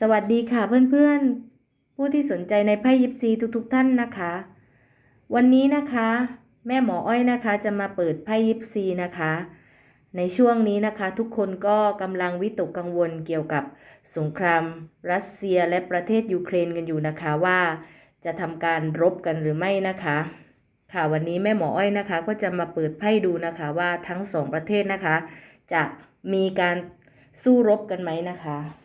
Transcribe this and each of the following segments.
สวัสดีค่ะเพื่อนๆ ผู้ที่สนใจในไพ่ยิปซีทุกๆท่านนะคะ วันนี้นะคะ แม่หมออ้อยนะคะจะมาเปิดไพ่ยิปซีนะคะ ในช่วงนี้นะคะ ทุกคนก็กำลังวิตกกังวลเกี่ยวกับสงคราม รัสเซียและประเทศยูเครนกันอยู่นะคะว่า จะทำการรบกันหรือไม่นะคะ ค่ะวันนี้แม่หมออ้อยนะคะ ก็จะมาเปิดไพ่ดูนะคะว่าทั้งสองประเทศนะคะ จะมีการสู้รบกันไหมนะคะ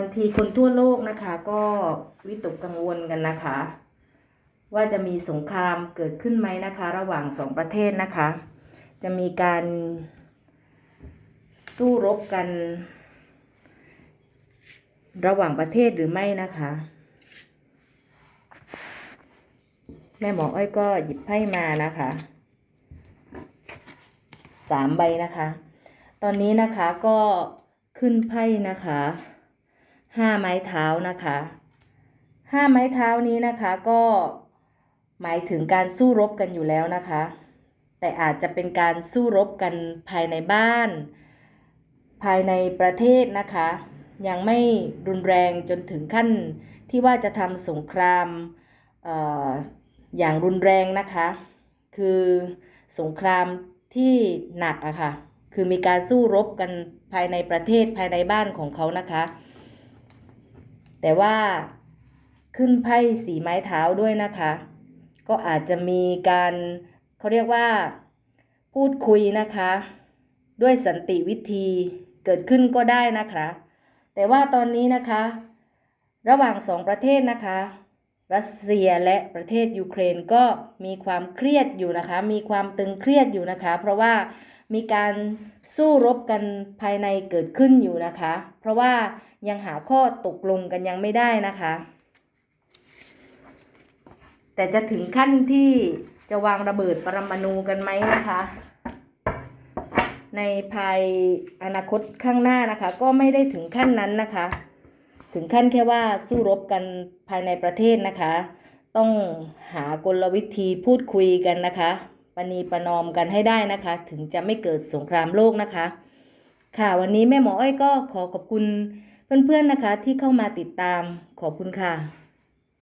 บางทีคนทั่วโลกนะคะ ก็วิตกกังวลกันนะคะ ว่าจะมีสงครามเกิดขึ้นไหมนะคะ ระหว่างสองประเทศนะคะ จะมีการสู้รบกัน ระหว่างประเทศหรือไม่นะคะ แม่หมออ้อยก็หยิบไพ่มานะคะสามใบนะคะ ตอนนี้นะคะก็ขึ้นไพ่นะคะ ห้าไม้เท้านะคะห้าไม้เท้านี้นะคะก็หมายถึงการสู้รบกันอยู่แล้วนะคะ แต่อาจจะเป็นการสู้รบกันภายในบ้าน ภายในประเทศนะคะ ยังไม่รุนแรงจนถึงขั้นที่ว่าจะทำสงครามเอออย่างรุนแรงนะคะ คือสงครามที่หนักอะค่ะ คือมีการสู้รบกันภายในประเทศภายในบ้านของเขานะคะ แต่ว่าขึ้นไพ่สีไม้เท้าด้วยนะคะ ก็อาจจะมีการเขาเรียกว่า พูดคุยนะคะ ด้วยสันติวิธีเกิดขึ้นก็ได้นะคะ แต่ว่าตอนนี้นะคะ ระหว่างสองประเทศนะคะ รัสเซียและประเทศยูเครนก็มีความเครียดอยู่นะคะ มีความตึงเครียดอยู่นะคะ เพราะว่า มีการสู้รบกันภายในเกิดขึ้นอยู่นะคะ เพราะว่ายังหาข้อตกลงกันยังไม่ได้นะคะ แต่จะถึงขั้นที่จะวางระเบิดปรมาณูกันไหมนะคะ ในภายอนาคตข้างหน้านะคะ ก็ไม่ได้ถึงขั้นนั้นนะคะ ถึงขั้นแค่ว่าสู้รบกันภายในประเทศนะคะ ต้องหากลวิธีพูดคุยกันนะคะ ปณีประนอมกันให้ได้นะคะ ถึงจะไม่เกิดสงครามโลกนะคะ ค่ะวันนี้แม่หมออ้อยก็ขอขอบคุณเพื่อนๆนะคะ ที่เข้ามาติดตามขอบคุณค่ะ